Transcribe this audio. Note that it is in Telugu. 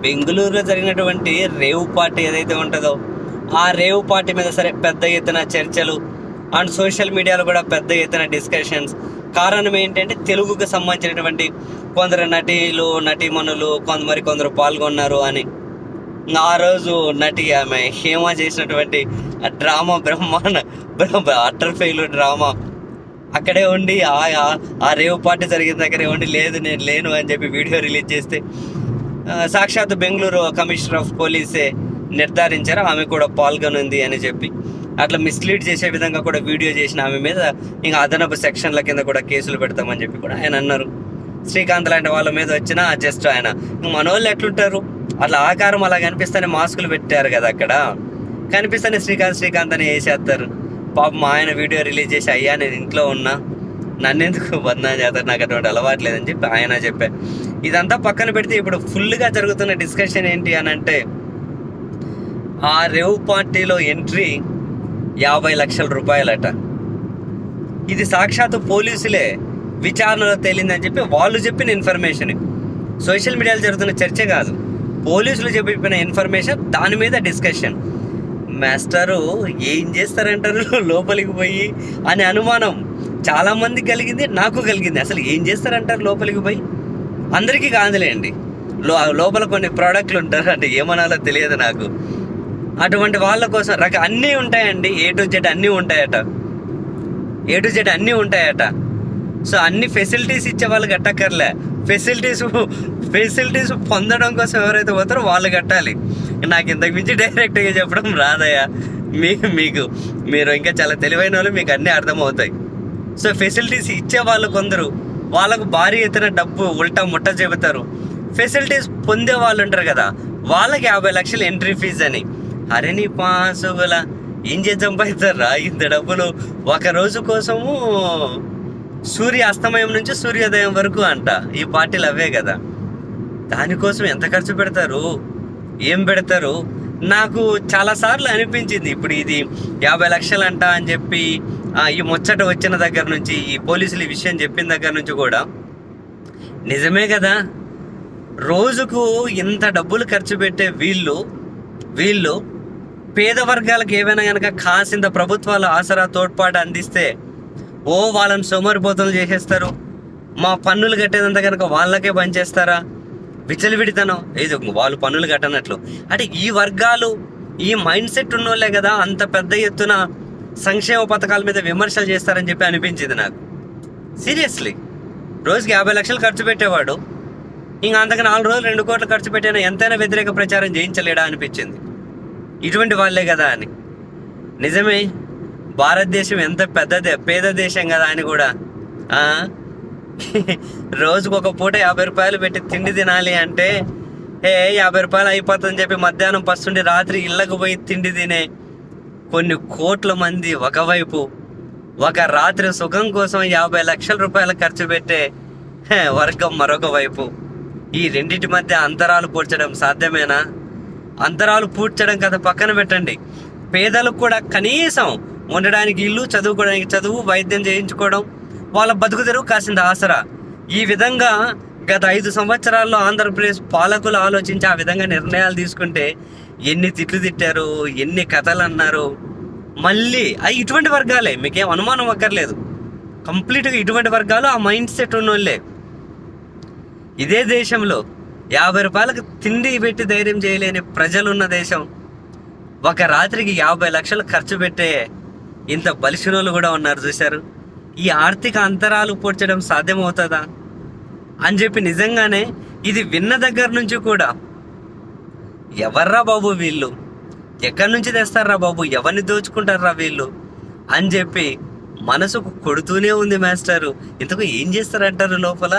బెంగళూరులో జరిగినటువంటి రేవ్ పార్టీ ఏదైతే ఉంటుందో ఆ రేవ్ పార్టీ మీద సరే పెద్ద ఎత్తున చర్చలు అండ్ సోషల్ మీడియాలో కూడా పెద్ద ఎత్తున డిస్కషన్స్. కారణం ఏంటంటే తెలుగుకు సంబంధించినటువంటి కొందరు నటీలు నటీమణులు కొంతమరి కొందరు పాల్గొన్నారు అని. ఆ రోజు నటి ఆమె హేమ చేసినటువంటి ఆ డ్రామా బ్రహ్మాండ అట్టర్ ఫెయిల్ డ్రామా. అక్కడే ఉండి ఆ ఆ- రేవు రేవ్ పార్టీ జరిగిన దగ్గరే ఉండి లేదు నేను లేను అని చెప్పి వీడియో రిలీజ్ చేస్తే సాక్షాత్ బెంగళూరు కమిషనర్ ఆఫ్ పోలీసే నిర్ధారించారు. ఆమె కూడా పాల్గొనుంది అని చెప్పి. అట్లా మిస్లీడ్ చేసే విధంగా కూడా వీడియో చేసిన ఆమె మీద ఇంకా అదనపు సెక్షన్ల కింద కూడా కేసులు పెడతామని చెప్పి కూడా ఆయన అన్నారు. శ్రీకాంత్ లాంటి వాళ్ళ మీద వచ్చిన జస్ట్ ఆయన మనోళ్ళు ఎట్లుంటారు? అట్లా ఆకారం అలా కనిపిస్తేనే మాస్కులు పెట్టారు కదా అక్కడ. కనిపిస్తేనే శ్రీకాంత్ శ్రీకాంత్ అని వేసేస్తారు. పాపం మా ఆయన వీడియో రిలీజ్ చేసి అయ్యా నేను ఇంట్లో ఉన్నా. నన్నెందుకు బంధం చేస్తారు నాకు అటువంటి అలవాటు లేదని చెప్పి ఆయన చెప్పే. ఇదంతా పక్కన పెడితే ఇప్పుడు ఫుల్గా జరుగుతున్న డిస్కషన్ ఏంటి అని అంటే ఆ రేవ్ పార్టీలో ఎంట్రీ యాభై లక్షల రూపాయలట. ఇది సాక్షాత్తు పోలీసులే విచారణలో తేలిందని చెప్పి వాళ్ళు చెప్పిన ఇన్ఫర్మేషన్ సోషల్ మీడియాలో జరుగుతున్న చర్చ కాదు. పోలీసులు చెప్పిన ఇన్ఫర్మేషన్ దాని మీద డిస్కషన్ మాస్టరు ఏం చేస్తారంటారు? లోపలికి పోయి అనే అనుమానం. చాలా మంది కలిగింది నాకు కలిగింది. అసలు ఏం చేస్తారంటారు లోపలికి పోయి? అందరికీ కాదులేండి. లో లోపల కొన్ని ప్రోడక్ట్లు ఉంటారు అంటే ఏమనాలో తెలియదు నాకు. అటువంటి వాళ్ళ కోసం రక అన్నీ ఉంటాయండి. ఏ టు జెడ్ అన్నీ ఉంటాయట. ఏ టు జెడ్ అన్నీ ఉంటాయట. సో అన్ని ఫెసిలిటీస్ ఇచ్చే వాళ్ళు కట్టక్కర్లే. ఫెసిలిటీస్ ఫెసిలిటీస్ పొందడం కోసం ఎవరైతే పోతారో వాళ్ళు కట్టాలి. నాకు ఇంతకు మించి డైరెక్ట్గా చెప్పడం రాదయ్యా. మీ మీకు మీరు ఇంకా చాలా తెలివైన వాళ్ళు మీకు అన్నీ అర్థమవుతాయి. సో ఫెసిలిటీస్ ఇచ్చే వాళ్ళు కొందరు వాళ్ళకు భారీ ఎత్తున డబ్బు ఉల్టా ముట్ట చెబుతారు. ఫెసిలిటీస్ పొందే వాళ్ళు ఉంటారు కదా వాళ్ళకి యాభై లక్షలు ఎంట్రీ ఫీజు అని. అరే నీ పాసుగుల ఏం చేద్దాం సంపాదిస్తారా ఇంత డబ్బులు ఒక రోజు కోసము సూర్య అస్తమయం నుంచి సూర్యోదయం వరకు అంట. ఈ పార్టీలు అవే కదా. దానికోసం ఎంత ఖర్చు పెడతారు? ఏం పెడతారు? నాకు చాలా సార్లు అనిపించింది. ఇప్పుడు ఇది యాభై లక్షలు అంట అని చెప్పి ఈ ముచ్చట వచ్చిన దగ్గర నుంచి ఈ పోలీసులు ఈ విషయం చెప్పిన దగ్గర నుంచి కూడా నిజమే కదా? రోజుకు ఇంత డబ్బులు ఖర్చు పెట్టే వీళ్ళు వీళ్ళు పేద వర్గాలకు ఏవైనా కనుక కాసింత ప్రభుత్వాలు ఆసరా తోడ్పాటు అందిస్తే ఓ వాళ్ళని సోమరిపోతులు చేసేస్తారు. మా పన్నులు కట్టేదంతా కనుక వాళ్ళకే పనిచేస్తారా? విచలివిడితనం ఇది వాళ్ళు పనులు కట్టనట్లు. అంటే ఈ వర్గాలు ఈ మైండ్ సెట్ ఉన్నోళ్ళే కదా అంత పెద్ద ఎత్తున సంక్షేమ పథకాల మీద విమర్శలు చేస్తారని చెప్పి అనిపించింది నాకు. సీరియస్లీ. రోజుకి యాభై లక్షలు ఖర్చు పెట్టేవాడు. ఇంకా అంతకు నాలుగు రోజులు రెండు కోట్లు ఖర్చు పెట్టినా ఎంతైనా వ్యతిరేక ప్రచారం చేయించలేడా అనిపించింది. ఇటువంటి వాళ్ళే కదా అని. నిజమే భారతదేశం ఎంత పెద్దదే పేద దేశం కదా అని కూడా. రోజుకు ఒక పూట యాభై రూపాయలు పెట్టి తిండి తినాలి అంటే ఏ యాభై రూపాయలు అయిపోతుందని చెప్పి మధ్యాహ్నం పస్తుండి రాత్రి ఇళ్ళకు పోయి తిండి తినే కొన్ని కోట్ల మంది ఒకవైపు ఒక రాత్రి సుఖం కోసం యాభై లక్షల రూపాయలు ఖర్చు పెట్టే వర్గం మరొక వైపు. ఈ రెండింటి మధ్య అంతరాలు పూడ్చడం సాధ్యమేనా? అంతరాలు పూడ్చడం కదా పక్కన పెట్టండి. పేదలకు కూడా కనీసం ఉండడానికి ఇల్లు చదువుకోవడానికి చదువు వైద్యం చేయించుకోవడం వాళ్ళ బతుకు తెరువు కాసింది ఆసరా. ఈ విధంగా గత ఐదు సంవత్సరాల్లో ఆంధ్రప్రదేశ్ పాలకులు ఆలోచించి ఆ విధంగా నిర్ణయాలు తీసుకుంటే ఎన్ని తిట్లు తిట్టారు ఎన్ని కథలు అన్నారు. మళ్ళీ అవి ఇటువంటి వర్గాలే మీకేం అనుమానం అక్కర్లేదు. కంప్లీట్గా ఇటువంటి వర్గాలు ఆ మైండ్ సెట్ ఉన్నోళ్ళే. ఇదే దేశంలో యాభై రూపాయలకు తిండి పెట్టి ధైర్యం చేయలేని ప్రజలున్న దేశం. ఒక రాత్రికి యాభై లక్షలు ఖర్చు పెట్టే ఇంత బలిసినోళ్ళు కూడా ఉన్నారు చూశారు? ఈ ఆర్థిక అంతరాలు పూడ్చడం సాధ్యమవుతుందా? అని చెప్పి నిజంగానే ఇది విన్న దగ్గర నుంచి కూడా. ఎవర్రా బాబు వీళ్ళు? ఎక్కడి నుంచి తెస్తారా బాబు? ఎవరిని దోచుకుంటారా వీళ్ళు? అని చెప్పి మనసుకు కొడుతూనే ఉంది మాస్టారు. ఇంతకు ఏం చేస్తారంటారు లోపల?